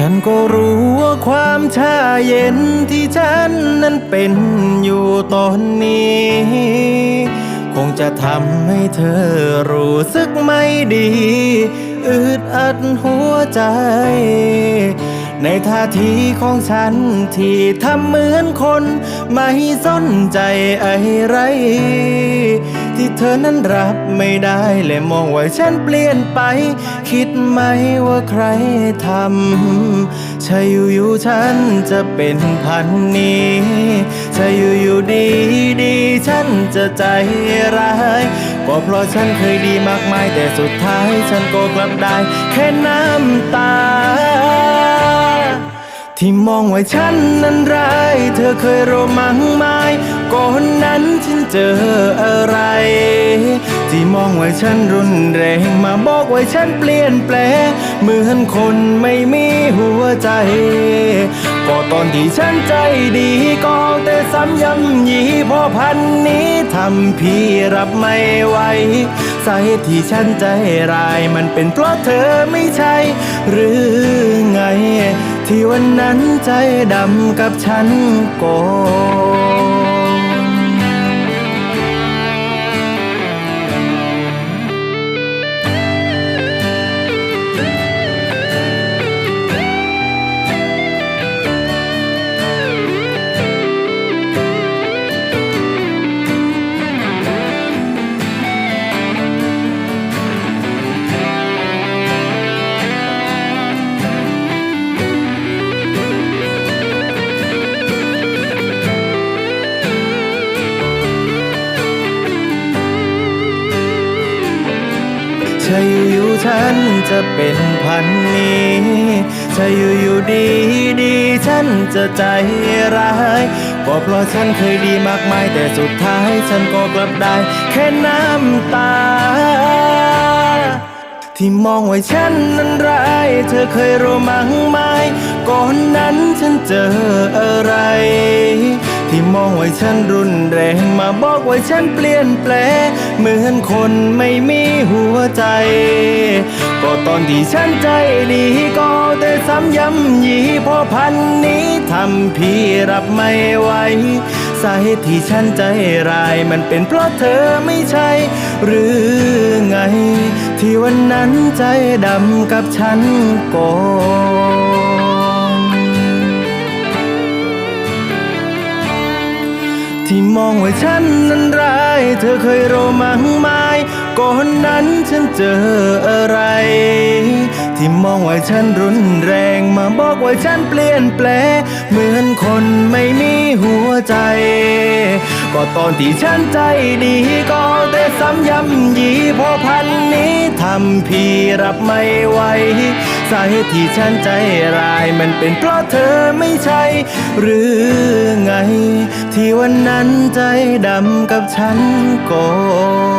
ฉันก็รู้ว่าความชาเย็นที่ฉันนั้นเป็นอยู่ตอนนี้ คงจะทำให้เธอรู้สึกไม่ดี อึดอัดหัวใจ ในท่าทีของฉันที่ทำเหมือนคน ไม่สนใจอะไร เธอนั้นรับไม่ได้และมองว่าฉันเปลี่ยนไป คิดไหมว่าใครทำใช่อยู่ๆฉันจะเป็นพันนี้ใช่อยู่ๆดีดีฉันจะใจร้ายก็เพราะฉันเคยดีมากมาย แต่สุดท้ายฉันก็กลับได้ แค่น้ำตา ที่มองว่าฉันนั้นร้าย เธอเคยโรมังไหมก่อนนั้นฉัน เจออะไร ที่มองว่าฉันรุนแรงมาบอกว่าฉันเปลี่ยนแปลงเหมือนคนไม่มีหัวใจ ก็ตอนที่ฉันใจดีก็แต่ซ้ำย้ำยีพอพันนี้ทำพี่รับไม่ไหวสาเหตุที่ฉันใจร้าย มันเป็นเพราะเธอไม่ใช่ หรือไง ที่วันนั้นใจดำกับฉันก่อน ใช่อยู่ๆฉันจะเป็นพันนี้ใช่อยู่ๆดีดีฉันจะใจร้ายก็เพราะฉันเคยดีมากมาย แต่สุดท้ายฉันก็กลับได้ แค่น้ำตา ที่มองว่าฉันนั้นร้าย เธอเคยรู้มั้งไหมก่อนนั้นฉันเจออะไร มองว่าฉันรุนแรงมาบอกว่าฉันเปลี่ยนแปลงเหมือนคนไม่มีหัวใจ ก็ตอนที่ฉันใจดีก็แต่ซ้ำย้ำยีพอพันนี้ทำพี่รับไม่ไหวสาเหตุที่ฉันใจร้ายมันเป็นเพราะเธอไม่ใช่ หรือไง ที่วันนั้นใจดำกับฉันก่อน ฉันนั้นร้าย เธอเคยโรมังไหม นนั้นฉันเจออะไร ที่มองว่าฉันรุนแรงมาบอกว่าฉันเปลี่ยนแปลงเหมือนคนไม่มีหัวใจ ก็ตอนที่ฉันใจดีก็แต่ซ้ำย้ำยีพอพันนี้ทำพี่รับไม่ไหวสาเหตุที่ฉันใจร้ายมันเป็นเพราะเธอไม่ใช่ หรือไง ที่วันนั้นใจดำกับฉันก่อน